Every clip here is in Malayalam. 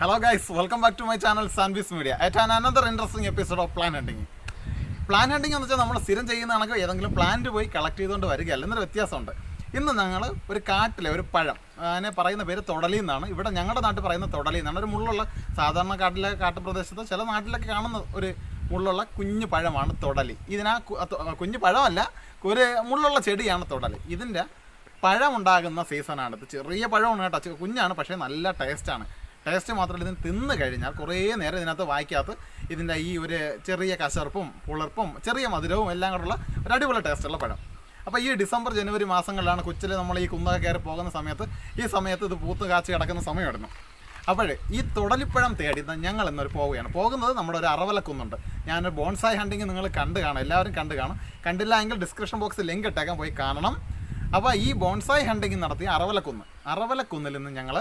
Hello guys welcome back to my channel സാൻവിസ് media ഏറ്റവും another interesting episode of plant hunting plant hunting എന്ന് വെച്ചാൽ നമ്മൾ സ്ഥിരം ചെയ്യുന്ന ഏതെങ്കിലും പ്ലാന്റ് പോയി കളക്ട് ചെയ്തുകൊണ്ട് വരികയല്ല എന്നൊരു വ്യത്യാസമുണ്ട്. ഇന്ന് ഞങ്ങൾ ഒരു കാട്ടിലെ ഒരു പഴം അതിനെ പറയുന്ന പേര് തൊടലി എന്നാണ്. ഇവിടെ ഞങ്ങളുടെ നാട്ടിൽ പറയുന്ന തൊടലി എന്നാണ്. ഒരു മുള്ളുള്ള സാധാരണ കാട്ടിലെ കാട്ടുപ്രദേശത്ത് ചില നാട്ടിലൊക്കെ കാണുന്ന ഒരു മുള്ളുള്ള കുഞ്ഞു പഴമാണ് തൊടലി. ഇതിനാ കുഞ്ഞു പഴമല്ല ഒരു മുള്ളുള്ള ചെടിയാണ് തൊടലി. ഇതിന്റെ പഴമുണ്ടാകുന്ന സീസണാണിത് ചെറിയ പഴമാണ് കേട്ടോ. കുഞ്ഞാണ് പക്ഷേ നല്ല ടേസ്റ്റാണ് ടേസ്റ്റ് മാത്രമല്ല ഇതിന് തിന്ന് കഴിഞ്ഞാൽ കുറേ നേരം ഇതിനകത്ത് വായിക്കാത്ത ഇതിന്റെ ഈ ഒരു ചെറിയ കശർപ്പും പുളർപ്പും ചെറിയ മധുരവും എല്ലാം കൂടെയുള്ള ഒരു അടിപൊളി ടേസ്റ്റുള്ള പഴം. അപ്പോൾ ഈ ഡിസംബർ ജനുവരി മാസങ്ങളിലാണ് കൊച്ചിൽ നമ്മൾ ഈ കുന്നക കയറി പോകുന്ന സമയത്ത് ഈ സമയത്ത് ഇത് പൂത്ത് കാച്ചു കിടക്കുന്ന സമയമായിരുന്നു. അപ്പോൾ ഈ തുടലിപ്പഴം തേടി ഞങ്ങൾ ഇന്നൊരു പോവുകയാണ്. പോകുന്നത് നമ്മുടെ ഒരു അറവലക്കുന്നുണ്ട്. ഞാനൊരു ബോൺസായി ഹണ്ടിങ് നിങ്ങൾ കണ്ട് കാണും എല്ലാവരും കണ്ട് കാണും. കണ്ടില്ല എങ്കിൽ ഡിസ്ക്രിപ്ഷൻ ബോക്സിൽ ലിങ്ക് ഇട്ടേക്കാൻ പോയി കാണണം. അപ്പോൾ ഈ ബോൺസായി ഹണ്ടിങ് നടത്തിയ അറവലക്കുന്ന് അറവലക്കുന്നിൽ നിന്ന് ഞങ്ങൾ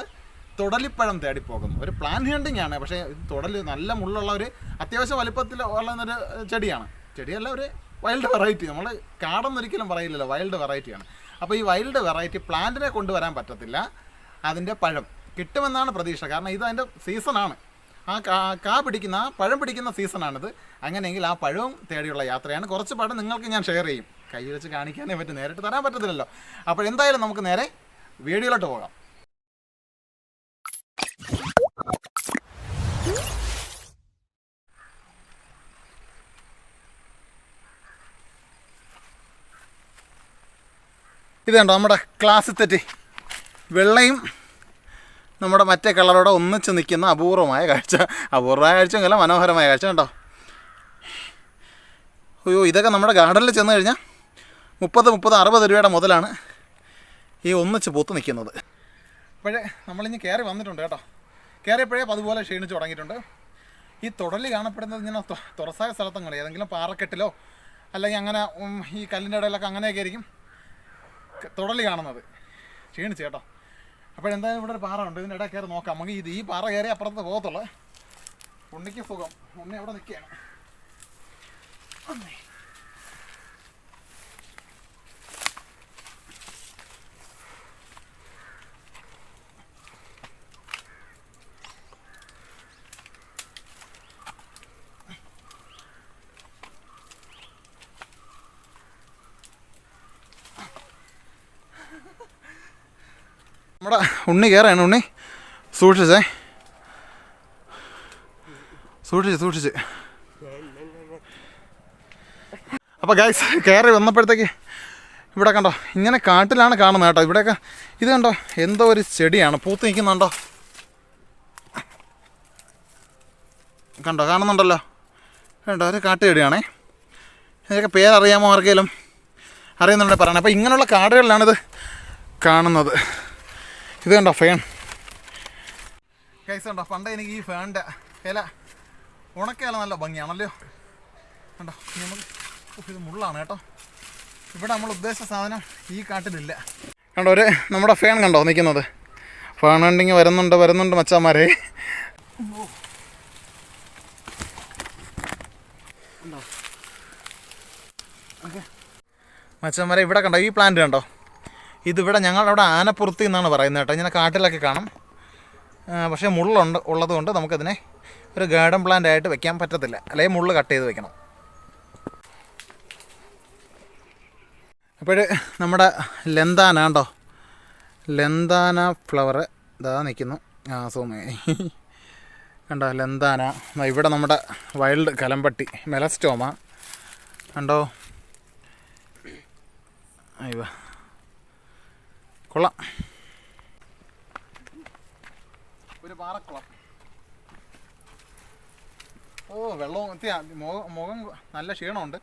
തുടലിപ്പഴം തേടി പോകുന്നു ഒരു പ്ലാൻ ഹണ്ടിങ് ആണ്. പക്ഷേ തുടൽ നല്ല മുള്ളുള്ള ഒരു അത്യാവശ്യം വലിപ്പത്തിൽ ഉള്ള ഒരു ചെടിയാണ്. ചെടിയല്ല ഒരു വൈൽഡ് വെറൈറ്റി നമ്മൾ കാടെന്നൊരിക്കലും പറയില്ലല്ലോ. വൈൽഡ് വെറൈറ്റിയാണ് അപ്പോൾ ഈ വൈൽഡ് വെറൈറ്റി പ്ലാന്റിനെ കൊണ്ടുവരാൻ പറ്റത്തില്ല. അതിന്റെ പഴം കിട്ടുമെന്നാണ് പ്രതീക്ഷ. കാരണം ഇത് അതിന്റെ സീസണാണ് ആ കാ കാ പിടിക്കുന്ന ആ പഴം പിടിക്കുന്ന സീസണാണിത് അങ്ങനെയെങ്കിൽ ആ പഴവും തേടിയുള്ള യാത്രയാണ്. കുറച്ച് പഴം നിങ്ങൾക്ക് ഞാൻ ഷെയർ ചെയ്യും. കൈ വെച്ച് കാണിക്കാനേ പറ്റും. നേരിട്ട് തരാൻ പറ്റത്തില്ലല്ലോ. അപ്പോൾ എന്തായാലും നമുക്ക് നേരെ വീഡിയോയിലോട്ട് പോകാം. ഇത് കണ്ടോ നമ്മുടെ ക്ലാസ് തെറ്റി. വെള്ളയും നമ്മുടെ മറ്റേ കളറോടെ ഒന്നിച്ച് നിൽക്കുന്ന അപൂർവമായ കാഴ്ച. അപൂർവമായ കാഴ്ച അല്ല മനോഹരമായ കാഴ്ച കണ്ടോ? അയ്യോ ഇതൊക്കെ നമ്മുടെ ഗാർഡനിൽ ചെന്ന് കഴിഞ്ഞാൽ മുപ്പത് മുപ്പത് അറുപത് രൂപയുടെ മുതലാണ് ഈ ഒന്നിച്ച് പൂത്ത് നിൽക്കുന്നത്. അപ്പോഴേ നമ്മളിഞ്ഞ് കയറി വന്നിട്ടുണ്ട് കേട്ടോ. കയറിയപ്പോഴേ അതുപോലെ ക്ഷീണിച്ച് തുടങ്ങിയിട്ടുണ്ട്. ഈ തുടലി കാണപ്പെടുന്നത് ഇങ്ങനെ തുറസായ സ്ഥലത്തങ്ങളെ ഏതെങ്കിലും പാറക്കെട്ടിലോ അല്ലെങ്കിൽ അങ്ങനെ ഈ കല്ലിന്റെ ഇടയിലൊക്കെ അങ്ങനെയൊക്കെ ആയിരിക്കും. തുടലി കാണുന്നത്. ക്ഷീണിച്ച് കേട്ടോ. അപ്പോഴെന്തായാലും ഇവിടെ ഒരു പാറ ഉണ്ട്. ഇതിന്റെ ഇടയിൽ കയറി നോക്കാം. നമുക്ക് ഇത് ഈ പാറ കയറി അപ്പുറത്ത് പോകത്തുള്ളൂ. ഉണ്ണിക്ക് സുഖം. ഉണ്ണി അവിടെ നിൽക്കുകയാണ്. നമ്മുടെ ഉണ്ണി കയറാണ് ഉണ്ണി. സൂക്ഷിച്ചേ. സൂക്ഷിച്ച് സൂക്ഷിച്ച്. അപ്പോൾ ഗൈസ് കയറി വന്നപ്പോഴത്തേക്ക് ഇവിടെ കണ്ടോ ഇങ്ങനെ കാട്ടിലാണ് കാണുന്നത് കേട്ടോ. ഇവിടെയൊക്കെ ഇത് കണ്ടോ എന്തോ ഒരു ചെടിയാണ്. പൂത്ത് നിൽക്കുന്നുണ്ടോ കണ്ടോ? കാണുന്നുണ്ടല്ലോ. കണ്ടോ ഒരു കാട്ടുചെടിയാണേ ഇതൊക്കെ പേരറിയാമോ ആർക്കെങ്കിലും? അറിയുന്നുണ്ടെങ്കിൽ പറയണേ. അപ്പോൾ ഇങ്ങനെയുള്ള കാടുകളിലാണിത് കാണുന്നത്. ഇത് കണ്ടോ ഫേൺ കൈസ് കണ്ടോ പണ്ട് എനിക്ക് ഈ ഫേണിന്റെ ഇല ഉണക്കയില നല്ല ഭംഗിയാണല്ലോ. കണ്ടോ നമുക്ക് ഇത് മുള്ളാണ് കേട്ടോ. ഇവിടെ നമ്മൾ ഉദ്ദേശിച്ച സാധനം ഈ കാട്ടിലില്ല. കണ്ടോ ഒരു നമ്മുടെ ഫേൺ കണ്ടോ നിൽക്കുന്നത്? ഫേൺ ഉണ്ടെങ്കിൽ വരുന്നുണ്ട് വരുന്നുണ്ട് മച്ചാന്മാരെ. മച്ചാന്മാരെ ഇവിടെ കണ്ടോ ഈ പ്ലാന്റ് കണ്ടോ? ഇതിവിടെ ഞങ്ങളവിടെ ആനപ്പുറത്തി എന്നാണ് പറയുന്നത് കേട്ടോ. ഇങ്ങനെ കാട്ടിലൊക്കെ കാണും. പക്ഷേ മുള്ളുണ്ട് ഉള്ളതുകൊണ്ട് നമുക്കതിനെ ഒരു ഗാർഡൻ പ്ലാന്റ് ആയിട്ട് വെക്കാൻ പറ്റത്തില്ല. അല്ലെങ്കിൽ മുള്ള് കട്ട് ചെയ്ത് വെക്കണം. അപ്പോൾ നമ്മുടെ ലെന്താന കണ്ടോ? ലെന്താന ഫ്ലവർ ഇതാ നിൽക്കുന്നു. ആ സോമേ. കണ്ടോ ലെന്താന? ഇവിടെ നമ്മുടെ വൈൽഡ് കലമ്പട്ടി മെലസ്റ്റോമ. കണ്ടോ? അയ്യോ കൊള്ളാം. ഒരു പാറക്കുളം. ഓ വെള്ളവും എത്തിയ മുഖം നല്ല ക്ഷീണമുണ്ട്.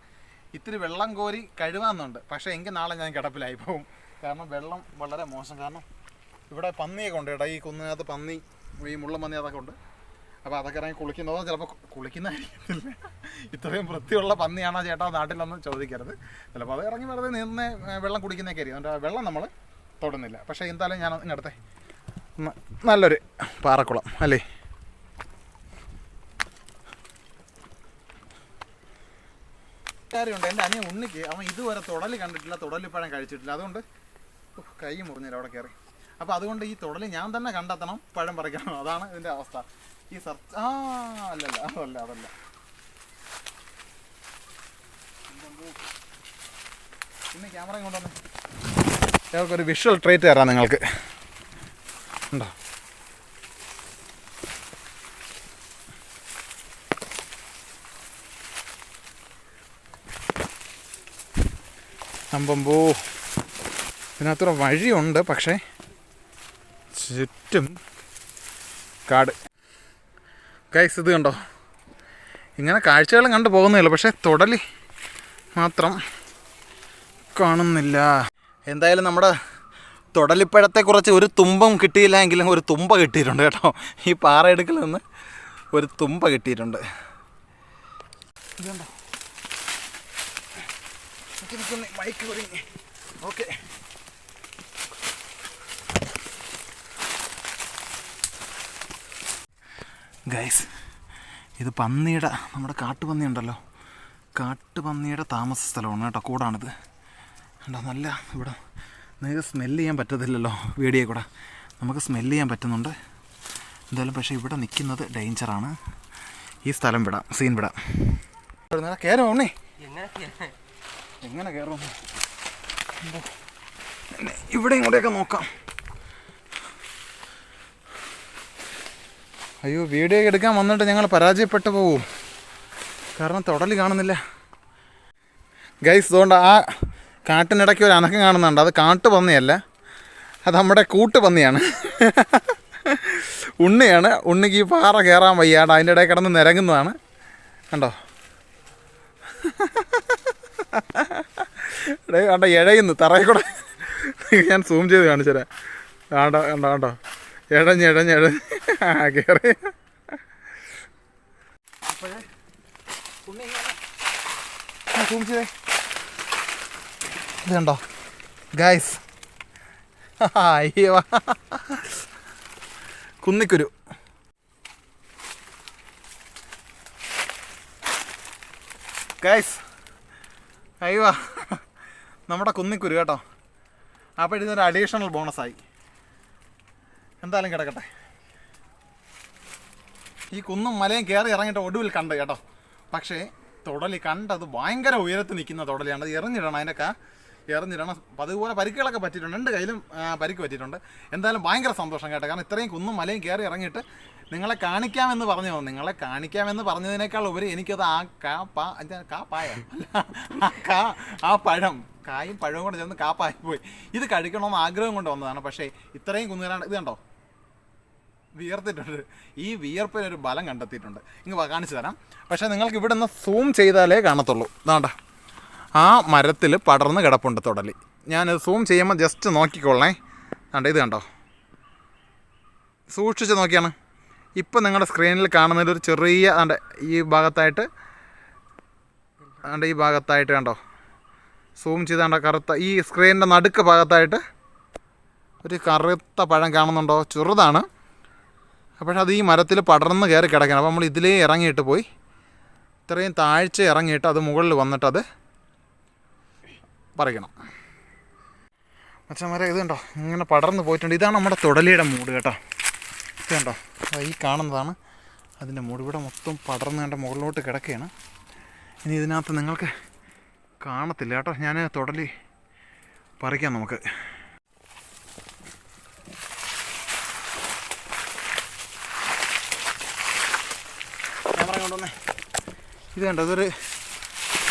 ഇത്തിരി വെള്ളം കോരി കഴുകാമെന്നുണ്ട് പക്ഷേ എങ്കിൽ നാളെ ഞാൻ കിടപ്പിലായി പോകും കാരണം വെള്ളം വളരെ മോശം. കാരണം ഇവിടെ പന്നിയൊക്കെ ഉണ്ട് കേട്ടോ. ഈ കുന്നിനകത്ത് പന്നി ഈ മുള്ള പന്നി അതൊക്കെ ഉണ്ട്. അപ്പോൾ അതൊക്കെ ഇറങ്ങി കുളിക്കുന്നതോ ചിലപ്പോൾ കുളിക്കുന്നതായിരിക്കത്തില്ല. ഇത്രയും വൃത്തിയുള്ള പന്നിയാണോ ചേട്ടാ നാട്ടിലൊന്നും ചോദിക്കരുത്. ചിലപ്പോൾ അത് ഇറങ്ങി വെറുതെ നിന്ന് വെള്ളം കുടിക്കുന്നതൊക്കെ ആയിരിക്കും. വെള്ളം നമ്മൾ തൊടുന്നില്ല. പക്ഷേ എന്തായാലും ഞാൻ ഇങ്ങടത്തെ നല്ലൊരു പാറക്കുളം അല്ലേ? കാര്യമുണ്ട് എന്റെ അനിയൻ ഉണ്ണിക്ക്. അവൻ ഇതുവരെ തുടൽ കണ്ടിട്ടില്ല തുടലിപ്പഴം കഴിച്ചിട്ടില്ല. അതുകൊണ്ട് കൈ മുറിഞ്ഞില്ല അവിടെ കയറി. അപ്പോൾ അതുകൊണ്ട് ഈ തുടൽ ഞാൻ തന്നെ കണ്ടെത്തണം പഴം പറിക്കണം. അതാണ് ഇതിന്റെ അവസ്ഥ. ഈ സർച്ച് ആ അല്ലല്ല അതല്ല അതല്ല. ഇന്ന് ക്യാമറ കൊണ്ടുവന്നേ ഞങ്ങൾക്കൊരു വിഷ്വൽ ട്രേറ്റ് തരാം നിങ്ങൾക്ക്. ഉണ്ടോ? അമ്പമ്പോ ഇതിനകത്തൊരു വഴിയുണ്ട് പക്ഷേ ചുറ്റും കാട്. ഗൈസ് ഇത് കണ്ടോ? ഇങ്ങനെ കാഴ്ചകളും കണ്ടു പോകുന്നില്ല പക്ഷേ തുടലി മാത്രം കാണുന്നില്ല. എന്തായാലും നമ്മുടെ തുടലിപ്പഴത്തെക്കുറിച്ച് ഒരു തുമ്പം കിട്ടിയില്ല എങ്കിലും ഒരു തുമ്പ കിട്ടിയിട്ടുണ്ട് കേട്ടോ. ഈ പാറയെടുക്കിൽ നിന്ന് ഒരു തുമ്പ കിട്ടിയിട്ടുണ്ട്. Mic okay. ഗൈസ് ഇത് പന്നിയുടെ നമ്മുടെ കാട്ടുപന്നി ഉണ്ടല്ലോ കാട്ടുപന്നിയുടെ താമസ സ്ഥലമാണ് കേട്ടോ കൂടാണിത്. കണ്ടോ നല്ല ഇവിടെ നിങ്ങൾക്ക് സ്മെല്ല് ചെയ്യാൻ പറ്റത്തില്ലല്ലോ വീഡിയോ കൂടെ. നമുക്ക് സ്മെല്ല് ചെയ്യാൻ പറ്റുന്നുണ്ട്. എന്തായാലും പക്ഷേ ഇവിടെ നിൽക്കുന്നത് ഡേഞ്ചറാണ് ഈ സ്ഥലം വിടാം സീൻ വിടാം. കയറും ഉണ്ണി. എങ്ങനെ കയറും ഇവിടെ ഇങ്ങോട്ടേക്ക് നോക്കാം. അയ്യോ വീഡിയോ എടുക്കാൻ വന്നിട്ട് ഞങ്ങൾ പരാജയപ്പെട്ടു പോവും. കാരണം തുടലി കാണുന്നില്ല. ഗൈസ് അതുകൊണ്ട് ആ കാട്ടിനിടയ്ക്ക് ഒരു അനക്കം കാണുന്നുണ്ട്. അത് കാട്ടുപന്നിയല്ല അത് നമ്മുടെ കൂട്ട് കൂട്ടുപന്നിയാണ് ഉണ്ണിയാണ്. ഉണ്ണിക്ക് ഈ പാറ കയറാൻ വയ്യാണ്ട് അതിന്റെ ഇടയിൽ കിടന്ന് നിരങ്ങുന്നതാണ്. കണ്ടോ? ഡേ കണ്ട? ഇഴയുന്നു. തറയിൽ കൂടെ ഞാൻ സൂം ചെയ്ത് കാണിച്ചു തരാം കണ്ടോ കണ്ടോ കണ്ടോ? ഇഴഞ്ഞ് ഇഴഞ്ഞ് ഇഴഞ്ഞ്. കയറി സൂം ചെയ്തേ. ഇത് കണ്ടോ ഗായ്സ് അയ്യോ കുന്നിക്കുരു. ഗായ്സ് അയ്യോ നമ്മുടെ കുന്നിക്കുരു കേട്ടോ. അപ്പോൾ ഇതൊരു അഡീഷണൽ ബോണസായി എന്തായാലും കിടക്കട്ടെ. ഈ കുന്നും മലയും കയറി ഇറങ്ങിയിട്ട് ഒടുവിൽ കണ്ട് കേട്ടോ. പക്ഷേ തുടലി കണ്ടത് ഭയങ്കര ഉയരത്തിൽ നിൽക്കുന്ന തുടലിയാണ്. എറിഞ്ഞിടണം അതിന്റെ കാ എറിഞ്ഞിടണം അപ്പം അതുപോലെ പരിക്കുകളൊക്കെ പറ്റിയിട്ടുണ്ട്. രണ്ട് കയ്യിലും പരിക്ക് പറ്റിയിട്ടുണ്ട്. എന്തായാലും ഭയങ്കര സന്തോഷം കേട്ടോ. കാരണം ഇത്രയും കുന്നും മലയും കയറി ഇറങ്ങിയിട്ട് നിങ്ങളെ കാണിക്കാമെന്ന് പറഞ്ഞു? നിങ്ങളെ കാണിക്കാമെന്ന് പറഞ്ഞതിനേക്കാൾ ഉപരി എനിക്കത് ആ കാ പാ കാ പായ? കാ ആ പഴം കായും പഴവും കൂടെ ചേർന്ന് കാപ്പായി പോയി. ഇത് കഴിക്കണമെന്ന് ആഗ്രഹം കൊണ്ട് വന്നതാണ്. പക്ഷേ ഇത്രയും കുന്നുകാരാണ് ഇത് കണ്ടോ? വിയർത്തിട്ടുണ്ട്. ഈ വിയർപ്പിനൊരു ബലം കണ്ടെത്തിയിട്ടുണ്ട്. ഇങ്ങ് കാണിച്ചു തരാം. പക്ഷേ നിങ്ങൾക്ക് ഇവിടെ നിന്ന് സൂം ചെയ്താലേ കാണത്തുള്ളൂ. ഇതാണ്ട ആ മരത്തിൽ പടർന്ന് കിടപ്പുണ്ട് തുടലി. ഞാനത് സൂം ചെയ്യുമ്പോൾ ജസ്റ്റ് നോക്കിക്കൊള്ളേ കണ്ടോ ഇത് കണ്ടോ? സൂക്ഷിച്ച് നോക്കിയാണ്. ഇപ്പം നിങ്ങളുടെ സ്ക്രീനിൽ കാണുന്നതിൽ ഒരു ചെറിയ അണ്ട ഈ ഭാഗത്തായിട്ട് അണ്ട ഈ ഭാഗത്തായിട്ട് കണ്ടോ? സൂം ചെയ്താണ്ട കറുത്ത ഈ സ്ക്രീനിന്റെ നടുക്ക് ഭാഗത്തായിട്ട് ഒരു കറുത്ത പഴം കാണുന്നുണ്ടോ? ചെറുതാണ്. പക്ഷേ അത് ഈ മരത്തിൽ പടർന്ന് കയറി കിടക്കണം. അപ്പോൾ നമ്മൾ ഇതിലേ ഇറങ്ങിയിട്ട് പോയി ഇത്രയും താഴ്ച ഇറങ്ങിയിട്ട് അത് മുകളിൽ വന്നിട്ട് അച്ഛന്മാരെ മച്ചന്മാരെ ഇത് കണ്ടോ? ഇങ്ങനെ പടർന്ന് പോയിട്ടുണ്ട്. ഇതാണ് നമ്മുടെ തുടലിയുടെ മൂട് കേട്ടോ. ഇത് കണ്ടോ? ഈ കാണുന്നതാണ് അതിന്റെ മൂട്. ഇവിടെ മൊത്തം പടർന്ന് കണ്ട മുകളിലോട്ട് കിടക്കുകയാണ്. ഇനി ഇതിനകത്ത് നിങ്ങൾക്ക് കാണത്തില്ല കേട്ടോ. ഞാൻ തുടലി പറിക്കാം നമുക്ക്. ക്യാമറ കൊണ്ടുവന്നേ. ഇത് കണ്ടോ? ഇതൊരു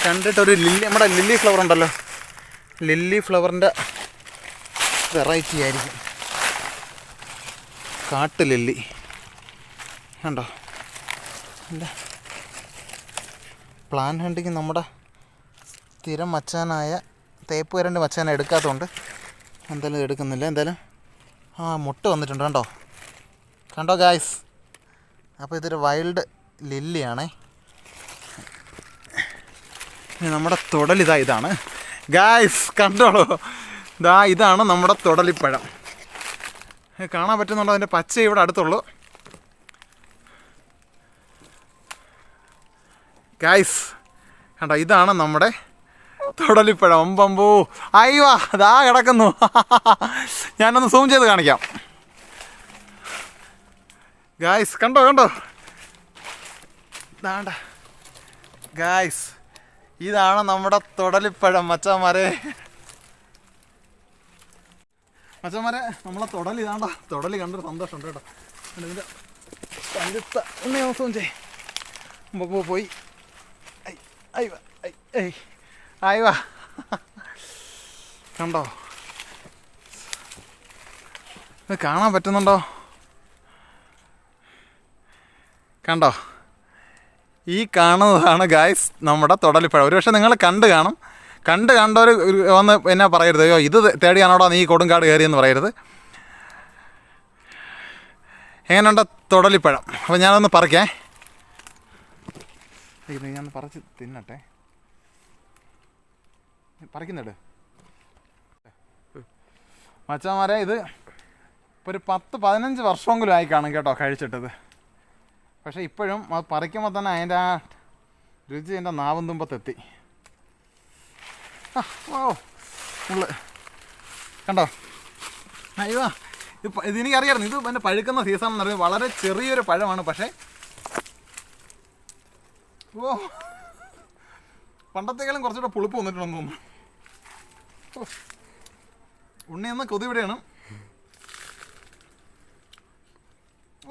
കണ്ടിട്ടൊരു ലില്ലി നമ്മുടെ ലില്ലി ഫ്ലവർ ഉണ്ടല്ലോ. ലില്ലി ഫ്ലവറിന്റെ വെറൈറ്റി ആയിരിക്കും. കാട്ട് ലില്ലി. കണ്ടോ? പ്ലാൻ ഹണ്ടിങ് നമ്മുടെ സ്ഥിരം മച്ചാനായ തേപ്പ് വരണ്ട് മച്ചാൻ എടുക്കാത്തതുകൊണ്ട് എന്തായാലും എടുക്കുന്നില്ല. എന്തായാലും ആ മുട്ട വന്നിട്ടുണ്ട് കണ്ടോ? കണ്ടോ ഗായ്സ് അപ്പോൾ ഇതൊരു വൈൽഡ് ലില്ലിയാണേ. നമ്മുടെ തുടലിതാ ഇതാണ്. ഗായ്സ് കണ്ടോളൂ. ഇതാ ഇതാണ് നമ്മുടെ തുടലിപ്പഴം. കാണാൻ പറ്റുന്നുണ്ടോ? അതിന്റെ പച്ച ഇവിടെ അടുത്തുള്ളൂ. ഗായ്സ് കണ്ടോ? ഇതാണ് നമ്മുടെ തൊടലിപ്പഴം. അമ്പമ്പൂ. അയ്യോ അതാ കിടക്കുന്നു. ഞാനൊന്ന് സൂം ചെയ്ത് കാണിക്കാം. ഗായ്സ് കണ്ടോ കണ്ടോ? ഗായ്സ് ഇതാണ് നമ്മുടെ തൊടലിപ്പഴം മച്ചാമാരെ. മച്ചാമാരെ നമ്മളെ തൊടൽ ഇതാണ്ട? തൊടൽ കണ്ടൊരു സന്തോഷമുണ്ട് കേട്ടോ. ഇതിന്റെ ദിവസവും ചെയ് പോയി. അയ്യോ ഐ. കണ്ടോ? ഇത് കാണാൻ പറ്റുന്നുണ്ടോ? കണ്ടോ? ഈ കാണുന്നതാണ് ഗായ്സ് നമ്മുടെ തൊടലിപ്പഴം. ഒരുപക്ഷെ നിങ്ങൾ കണ്ട് കാണും. കണ്ട് കണ്ടവർ വന്ന് എന്നാ പറയരുത്? അയ്യോ ഇത് തേടിയാണോടാ നീ കൊടുങ്കാട് കയറിയെന്ന് പറയരുത്. എങ്ങനെയുണ്ട് തൊടലിപ്പഴം? അപ്പോൾ ഞാനൊന്ന് പറിക്കേ. ഞാൻ പറിച്ച് തിന്നട്ടെ. പറിക്കുന്നുണ്ട് മച്ചാമാരെ ഇത് ഇപ്പോൾ ഒരു പത്ത് പതിനഞ്ച് വർഷമെങ്കിലും ആയി കാണും കേട്ടോ കഴിച്ചിട്ടത്. പക്ഷേ ഇപ്പോഴും അത് പറിക്കുമ്പോൾ തന്നെ അതിന്റെ ആ രുചി എന്റെ നാവും തുമ്പത്തെത്തി. ഓ ഉള്ളു. കണ്ടോ? അയ്യോ ഇത്. ഇത് എനിക്കറിയായിരുന്നു. ഇത് എന്റെ പഴുക്കുന്ന സീസൺ എന്ന് പറയുന്നത് വളരെ ചെറിയൊരു പഴമാണ്. പക്ഷേ ഓ പണ്ടത്തേക്കാളും കുറച്ചുകൂടെ പുളിപ്പ് വന്നിട്ടുണ്ടെന്ന് തോന്നുന്നു. ഉണ്ണിയെന്ന് കൊതി ഇവിടെയാണ്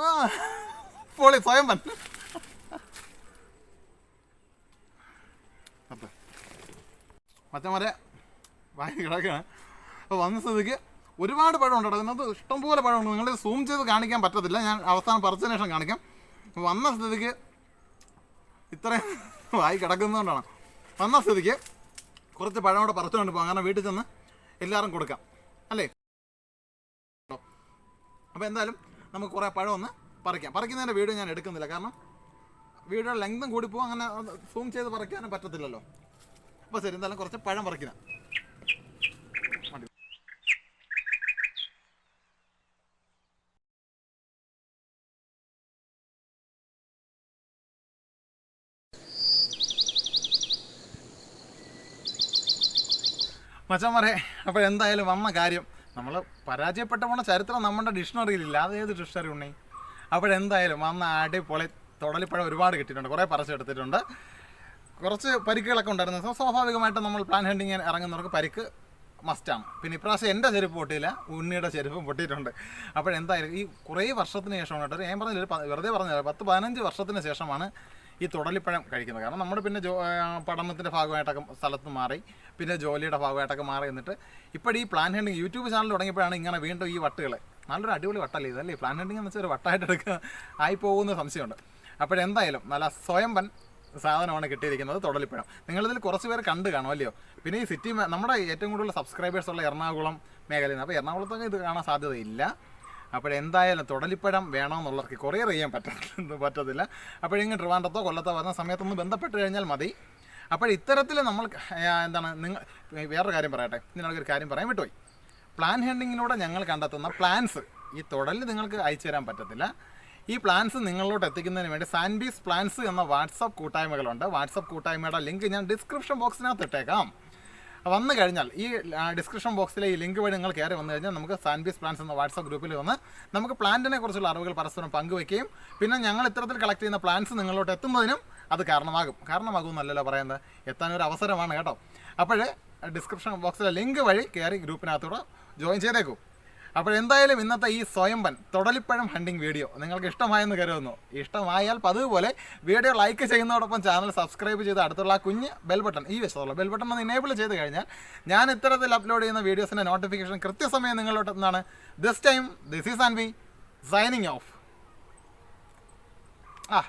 ആ. പൊളി സ്വയം പൻ മറ്റേ വായി കിടക്കുകയാണ്. അപ്പോൾ വന്ന സ്ഥിതിക്ക് ഒരുപാട് പഴമുണ്ട് അതിനകത്ത് ഇഷ്ടംപോലെ പഴമുണ്ട് നിങ്ങൾ സൂം ചെയ്ത് കാണിക്കാൻ പറ്റത്തില്ല. ഞാൻ അവസാനം പറിച്ചതിന് ശേഷം കാണിക്കാം. വന്ന സ്ഥിതിക്ക് ഇത്രയും വായി കിടക്കുന്നതുകൊണ്ടാണ്. വന്ന സ്ഥിതിക്ക് കുറച്ച് പഴം കൂടെ പറിച്ചുകൊണ്ട് പോകാം. കാരണം വീട്ടിൽ ചെന്ന് എല്ലാവരും കൊടുക്കാം. അല്ലേ? അപ്പോൾ എന്തായാലും നമുക്ക് കുറേ പഴം ഒന്ന് പറിക്കാം. പറിക്കുന്നതിന്റെ വീഡിയോ ഞാൻ എടുക്കുന്നില്ല. കാരണം വീഡിയോ ലെങ്തും പോകും അങ്ങനെ സൂം ചെയ്ത് പറിക്കാനും പറ്റത്തില്ലല്ലോ. അപ്പോൾ ശരി എന്തായാലും കുറച്ച് പഴം പറിക്കുന്ന മച്ചന്മാരെ അപ്പോൾ എന്തായാലും വന്ന കാര്യം നമ്മൾ പരാജയപ്പെട്ട പോണ ചരിത്രം നമ്മുടെ ഡിക്ഷണറിയിലില്ല അത് ഏത് ഡിക്ഷണറി ഉണ്ണി? അപ്പോഴെന്തായാലും അന്ന് അടിപൊളി തൊടലിപ്പഴം ഒരുപാട് കിട്ടിയിട്ടുണ്ട്. കുറേ പറിച്ചെടുത്തിട്ടുണ്ട് കുറച്ച് പരിക്കുകളൊക്കെ ഉണ്ടായിരുന്നു സ്വാഭാവികമായിട്ടും നമ്മൾ പ്ലാൻ ഹണ്ടിങ്ങിന് ഇറങ്ങുന്നവർക്ക് പരിക്ക് മസ്റ്റാണ് പിന്നെ ഇപ്രാവശ്യം എന്റെ ചെരുപ്പ് പൊട്ടിയില്ല ഉണ്ണിയുടെ ചെരുപ്പും പൊട്ടിയിട്ടുണ്ട്. അപ്പോഴെന്തായാലും ഈ കുറേ വർഷത്തിന് ശേഷമാണ് കേട്ടോ ഞാൻ പറഞ്ഞില്ല വെറുതെ പറഞ്ഞില്ല പത്ത് പതിനഞ്ച് വർഷത്തിന് ശേഷമാണ് ഈ തുടലിപ്പഴം കഴിക്കുന്നത്. കാരണം നമ്മൾ പിന്നെ ജോ പഠനത്തിന്റെ ഭാഗമായിട്ടൊക്കെ സ്ഥലത്ത് മാറി പിന്നെ ജോലിയുടെ ഭാഗമായിട്ടൊക്കെ മാറി എന്നിട്ട് ഇപ്പോൾ ഈ പ്ലാൻ ഹണ്ടിങ് യൂട്യൂബ് ചാനൽ തുടങ്ങിയപ്പോഴാണ് ഇങ്ങനെ വീണ്ടും ഈ വട്ടുകൾ നല്ലൊരു അടിപൊളി വട്ടല്ലേ ഇതല്ലേ പ്ലാൻ ഹണ്ടിങ് എന്ന് വെച്ചാൽ ഒരു വട്ടായിട്ട് എടുക്കുക. ആയി പോകുന്ന സംശയമുണ്ട്. അപ്പോഴെന്തായാലും നല്ല സ്വയംവൻ സാധനമാണ് കിട്ടിയിരിക്കുന്നത് തൊടലിപ്പഴം. നിങ്ങളിതിൽ കുറച്ച് പേര് കണ്ട് കാണും അല്ലയോ? പിന്നെ ഈ സിറ്റി നമ്മുടെ ഏറ്റവും കൂടുതൽ സബ്സ്ക്രൈബേഴ്സ് ഉള്ള എറണാകുളം മേഖലയിൽ അപ്പോൾ എറണാകുളത്തൊക്കെ ഇത് കാണാൻ സാധ്യതയില്ല. അപ്പോഴെന്തായാലും തുടലിപ്പഴം വേണമെന്നുള്ളവർക്ക് കൊറിയർ ചെയ്യാൻ പറ്റത്തില്ല പറ്റത്തില്ല. അപ്പോഴിങ്ങനെ ട്രിവാൻഡത്തോ കൊല്ലത്തോ വരുന്ന സമയത്തൊന്ന് ബന്ധപ്പെട്ട് കഴിഞ്ഞാൽ മതി. അപ്പോൾ ഇത്തരത്തിൽ നമ്മൾ എന്താണ് നിങ്ങൾ വേറൊരു കാര്യം പറയട്ടെ. നിങ്ങൾക്കൊരു കാര്യം പറയാൻ വിട്ടുപോയി. പ്ലാൻ ഹെൻഡിങ്ങിലൂടെ ഞങ്ങൾ കണ്ടെത്തുന്ന പ്ലാൻസ് ഈ തുടലിൽ നിങ്ങൾക്ക് അയച്ചു തരാൻ പറ്റത്തില്ല. ഈ പ്ലാൻസ് നിങ്ങളിലോട്ട് എത്തിക്കുന്നതിന് വേണ്ടി സാൻബീസ് പ്ലാൻസ് എന്ന വാട്സപ്പ് കൂട്ടായ്മകളുണ്ട്. വാട്സപ്പ് കൂട്ടായ്മയുടെ ലിങ്ക് ഞാൻ ഡിസ്ക്രിപ്ഷൻ ബോക്സിനകത്ത് ഇട്ടേക്കാം. വന്നു കഴിഞ്ഞാൽ ഈ ഡിസ്ക്രിപ്ഷൻ ബോക്സിലെ ഈ ലിങ്ക് വഴി നിങ്ങൾ കയറി വന്നു കഴിഞ്ഞാൽ നമുക്ക് സാൻബീസ് പ്ലാൻസ് എന്ന വാട്സപ്പ് ഗ്രൂപ്പിൽ വന്ന് നമുക്ക് പ്ലാന്റിനെ കുറിച്ചുള്ള അറിവുകൾ പരസ്പരം പങ്കുവയ്ക്കുകയും പിന്നെ ഞങ്ങൾ ഇത്തരത്തിൽ കളക്ട് ചെയ്യുന്ന പ്ലാൻസ് നിങ്ങളിലോട്ട് എത്തുന്നതിനും അത് കാരണമാകും. കാരണമാകും എന്നല്ലല്ലോ പറയുന്നത് എത്താനൊരു അവസരമാണ് കേട്ടോ. അപ്പോൾ ഡിസ്ക്രിപ്ഷൻ ബോക്സിലെ ലിങ്ക് വഴി കയറി ഗ്രൂപ്പിനകത്തൂടെ ജോയിൻ ചെയ്തേക്കൂ. അപ്പോൾ എന്തായാലും ഇന്നത്തെ ഈ സ്വയംബൻ തൊടലിപ്പഴം ഹണ്ടിങ് വീഡിയോ നിങ്ങൾക്ക് ഇഷ്ടമായെന്ന് കരുതുന്നു. ഇഷ്ടമായാൽ പതിവ് പോലെ വീഡിയോ ലൈക്ക് ചെയ്യുന്നതോടൊപ്പം ചാനൽ സബ്സ്ക്രൈബ് ചെയ്ത് അടുത്തുള്ള ആ കുഞ്ഞ് ബെൽ ബട്ടൺ ഈ വശത്തുള്ള ബെൽ ബട്ടൺ ഒന്ന് ഇനേബിൾ ചെയ്ത് കഴിഞ്ഞാൽ ഞാൻ ഇത്തരത്തിൽ അപ്ലോഡ് ചെയ്യുന്ന വീഡിയോസിന്റെ നോട്ടിഫിക്കേഷൻ കൃത്യസമയം നിങ്ങളോട്ട് എന്നാണ് this time this is and be signing off ആ